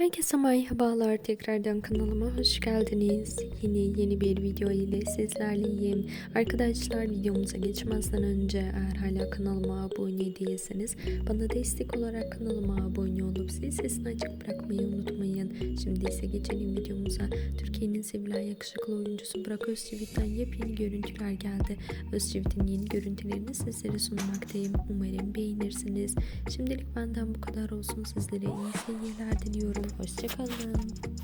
Herkese merhabalar tekrardan kanalıma hoş geldiniz. Yeni yeni bir video ile sizlerleyim. Arkadaşlar videomuza geçmezden önce eğer hala kanalıma abone değilseniz bana destek olarak kanalıma abone olup zil sesini açık bırakmayı unutmayın. Şimdi ise geçelim videomuza. Türkiye'nin sevilen yakışıklı oyuncusu Burak Özçivit'ten yepyeni görüntüler geldi. Özçivit'in yeni görüntülerini sizlere sunmaktayım. Umarım beğenirsiniz. Şimdilik benden bu kadar olsun. Sizlere iyi seyirler diliyorum. Hoşçakalın.